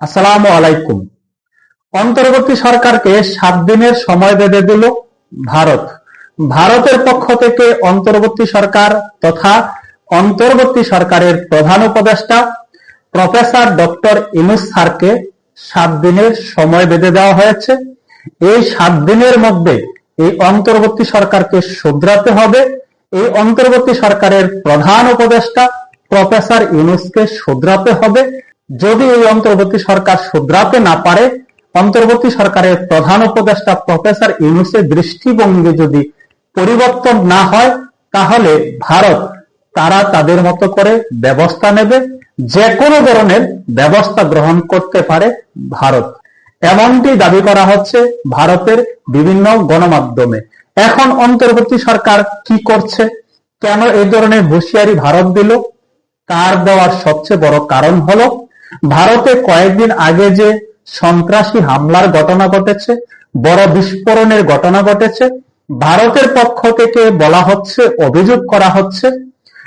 আসসালামু আলাইকুম। অন্তর্বর্তী সরকারকে সাত দিনের সময় বেঁধে দিল ভারত। ভারতের পক্ষ থেকে অন্তর্বর্তী সরকার তথা অন্তর্বর্তী সরকারের প্রধান উপদেষ্টা প্রফেসর ডক্টর ইনুস স্যারকে সাত দিনের সময় বেঁধে দেওয়া হয়েছে। এই সাত দিনের মধ্যে এই অন্তর্বর্তী সরকারকে শুধরাতে হবে। এই অন্তর্বর্তী সরকারের প্রধান উপদেষ্টা প্রফেসর ইউনুসকে শুধরাতে হবে। যদি এই অন্তর্বর্তী সরকার শুধরাতে না পারে, অন্তর্বর্তী সরকারের প্রধান উপদেষ্টা প্রফেসর ইউনুসের দৃষ্টিভঙ্গি যদি পরিবর্তন না হয়, তাহলে ভারত তারা তাদের মতো করে ব্যবস্থা নেবে, যে কোনো ধরনের ব্যবস্থা গ্রহণ করতে পারে ভারত। এমনটি দাবি করা হচ্ছে ভারতের বিভিন্ন গণমাধ্যমে। এখন অন্তর্বর্তী সরকার কি করছে? কেন এই ধরনের হুঁশিয়ারি ভারত দিল? তার দেওয়ার সবচেয়ে বড় কারণ হলো ভারতে কয়েকদিন আগে যে সন্ত্রাসী হামলার ঘটনা ঘটেছে, বড় বিস্ফোরণের ঘটনা ঘটেছে, ভারতের পক্ষ থেকে বলা হচ্ছে, অভিযোগ করা হচ্ছে,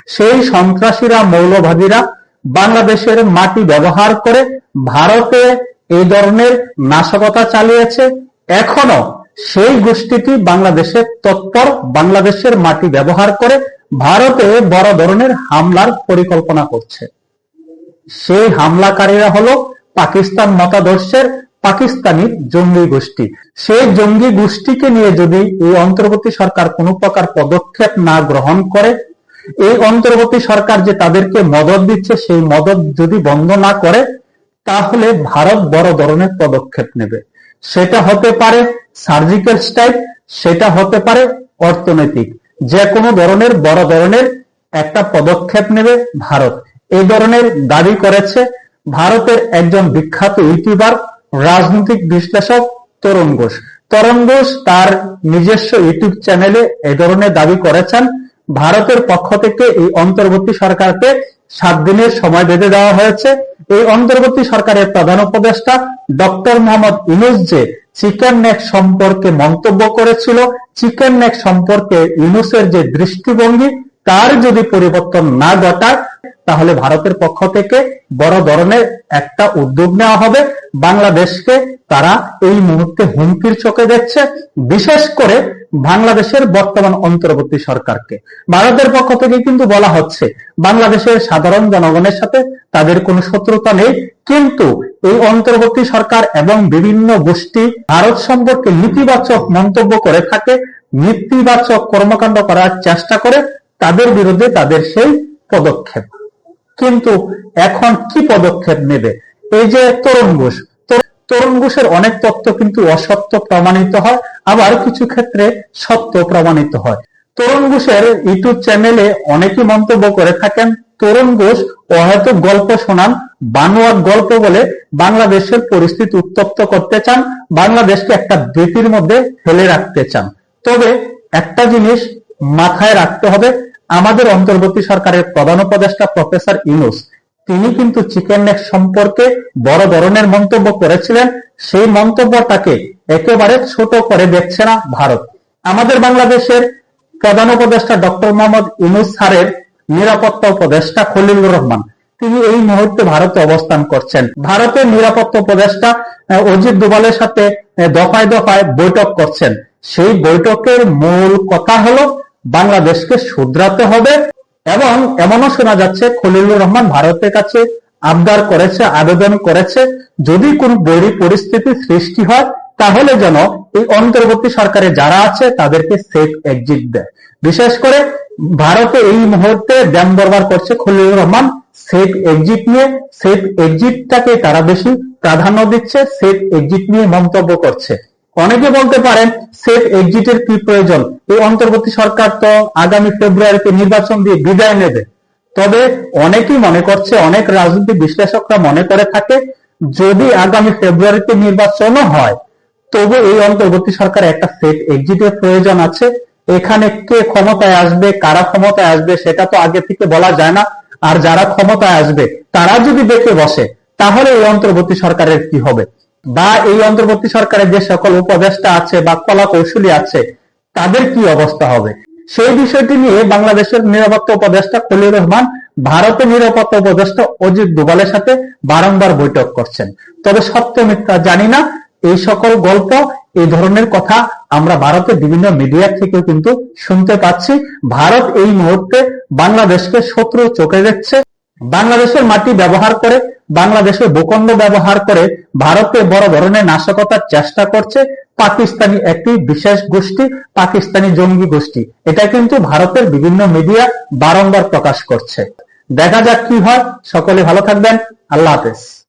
সেই সন্ত্রাসীরা, মৌলবাদীরা বাংলাদেশের মাটি ব্যবহার করে ভারতে এই ধরনের নাশকতা চালিয়েছে। এখনও সেই গোষ্ঠীটি বাংলাদেশে তৎপর বাংলাদেশের মাটি ব্যবহার করে ভারতে বড় ধরনের হামলার পরিকল্পনা করছে। সেই হামলাকারীরা হলো পাকিস্তান মতাদর্শের পাকিস্তানি জঙ্গি গোষ্ঠী। সেই জঙ্গি গোষ্ঠীকে নিয়ে যদি এই অন্তর্বর্তী সরকার কোনো প্রকার পদক্ষেপ না গ্রহণ করে, এই অন্তর্বর্তী সরকার যে তাদেরকে মদত দিচ্ছে, সেই মদত যদি বন্ধ না করে, তাহলে ভারত বড় ধরনের পদক্ষেপ নেবে। সেটা হতে পারে সার্জিক্যাল স্ট্রাইক, সেটা হতে পারে অর্থনৈতিক। যে কোনো ধরনের, বড় ধরনের একটা পদক্ষেপ নেবে ভারত। এই ধরনের দাবি করেছে ভারতের একজন বিখ্যাত ইউটিউবার, রাজনৈতিক বিশ্লেষক তরুণ ঘোষ। তরুণ ঘোষ তার নিজস্ব ইউটিউব চ্যানেলে এই ধরনের দাবি করেছেন, ভারতের পক্ষ থেকে এই অন্তর্বর্তী সরকারকে সাত দিনের সময় বেঁধে দেওয়া হয়েছে। এই অন্তর্বর্তী সরকারের প্রধান উপদেষ্টা ডক্টর মোহাম্মদ ইউনুস যে চিকেন নেক সম্পর্কে মন্তব্য করেছিল, চিকেন নেক সম্পর্কে ইউনুসের যে দৃষ্টিভঙ্গি তার যদি পরিবর্তন না ঘটায়, তাহলে ভারতের পক্ষ থেকে বড় ধরনের একটা উদ্যোগ নেওয়া হবে। বাংলাদেশকে তারা এই মুহূর্তে হুমকির চোখে দেখছে, বিশেষ করে বাংলাদেশের বর্তমান অন্তর্বর্তী সরকারকে। ভারতের পক্ষ থেকে কিন্তু বলা হচ্ছে, বাংলাদেশের সাধারণ জনগণের সাথে তাদের কোনো শত্রুতা নেই। কিন্তু এই অন্তর্বর্তী সরকার এবং বিভিন্ন গোষ্ঠী ভারত সম্পর্কে নেতিবাচক মন্তব্য করে থাকে, নেতিবাচক কর্মকাণ্ড করার চেষ্টা করে তাদের বিরুদ্ধে তাদের সেই পদক্ষেপ। কিন্তু এখন কি পদক্ষেপ নেবে? এই যে তরুণ ঘোষ, তরুণ ঘোষের অনেক তথ্য কিন্তু অসত্য প্রমাণিত হয়, আবার কিছু ক্ষেত্রে সত্য প্রমাণিত হয়। তরুণ ঘোষের ইউটিউব চ্যানেলে অনেকেই মন্তব্য করে থাকেন, তরুণ ঘোষ হয়তো গল্প শোনান, বানোয়াট গল্প বলে বাংলাদেশের পরিস্থিতি উত্তপ্ত করতে চান, বাংলাদেশকে একটা ভীতির মধ্যে ফেলে রাখতে চান। তবে একটা জিনিস মাথায় রাখতে হবে আমাদের অন্তর্বর্তী সরকারের প্রধান উপদেষ্টা প্রফেসর ইউনুস, তিনি কিন্তু চিকেন নেক সম্পর্কে বড় ধরনের মন্তব্য করেছিলেন। সেই মন্তব্যটাকে একেবারে ছোট করে দেখছে না ভারত। আমাদের বাংলাদেশের প্রধান উপদেষ্টা ডক্টর মোহাম্মদ ইউনুস স্যারের নিরাপত্তা উপদেষ্টা খলিলুর রহমান, তিনি এই মুহূর্তে ভারতে অবস্থান করছেন। ভারতের নিরাপত্তা উপদেষ্টা অজিত দোভালের সাথে দফায় দফায় বৈঠক করছেন। সেই বৈঠকের মূল কথা হলো বাংলাদেশকে শুধরাতে হবে এবং এমনও শোনা যাচ্ছে খলিলুর রহমান ভারতের কাছে আবদার করেছে, আবেদন করেছে, যদি কোন বড়ি পরিস্থিতি সৃষ্টি হয়, তাহলে যেন এই অন্তর্বর্তী সরকারে যারা আছে, তাদেরকে সেফ এক্সিট দেয়। বিশেষ করে ভারতে এই মুহূর্তে ব্যায়াম দরবার করছে খলিলুর রহমান। সেফ এক্সিট নিয়ে সেফ এক্সিটটাকে তারা বেশি প্রাধান্য দিচ্ছে সেফ এক্সিট নিয়ে মন্তব্য করছে। অনেকে বলতে পারেন সেফ এক্সিটের কি প্রয়োজন? এই অন্তর্বর্তী সরকার তো আগামী ফেব্রুয়ারিতে নির্বাচন দিয়ে বিদায় নেবে। তবে অনেকেই মনে করছে, অনেক রাজনৈতিক বিশ্লেষকরা মনে করে থাকে, যদি আগামী ফেব্রুয়ারিতে নির্বাচনও হয়, তবু এই অন্তর্বর্তী সরকার একটা সেফ এক্সিটের প্রয়োজন আছে। এখানে কে ক্ষমতায় আসবে, কারা ক্ষমতায় আসবে, সেটা তো আগে থেকে বলা যায় না। আর যারা ক্ষমতায় আসবে, তারা যদি দেখে বসে, তাহলে এই অন্তর্বর্তী সরকারের কি হবে? বা এই অন্তর্বর্তী সরকারের যে সকল উপদেষ্টা আছে বা কলা কৌশলী আছে, তাদের কি অবস্থা হবে? সেই বিষয়টি নিয়ে বাংলাদেশের নিরাপত্তা উপদেষ্টা খলিল রহমান, ভারতের নিরাপত্তা উপদেষ্টা অজিত দোভালের সাথে বারংবার বৈঠক করছেন। তবে সত্য মিথ্যা জানি না, এই সকল গল্প, এই ধরনের কথা আমরা ভারতের বিভিন্ন মিডিয়া থেকেও কিন্তু শুনতে পাচ্ছি। ভারত এই মুহূর্তে বাংলাদেশকে শত্রু চোখে দেখছে। বাংলাদেশের মাটি ব্যবহার করে বাংলাদেশের ভূখণ্ড ব্যবহার করে ভারতে বড় ধরনের নাশকতার চেষ্টা করছে পাকিস্তানি একটি বিশেষ গোষ্ঠী, পাকিস্তানি জঙ্গি গোষ্ঠী। এটা কিন্তু ভারতের বিভিন্ন মিডিয়া বারংবার প্রকাশ করছে। দেখা যাক কি হয়। সকলে ভালো থাকবেন। আল্লাহ হাফেজ।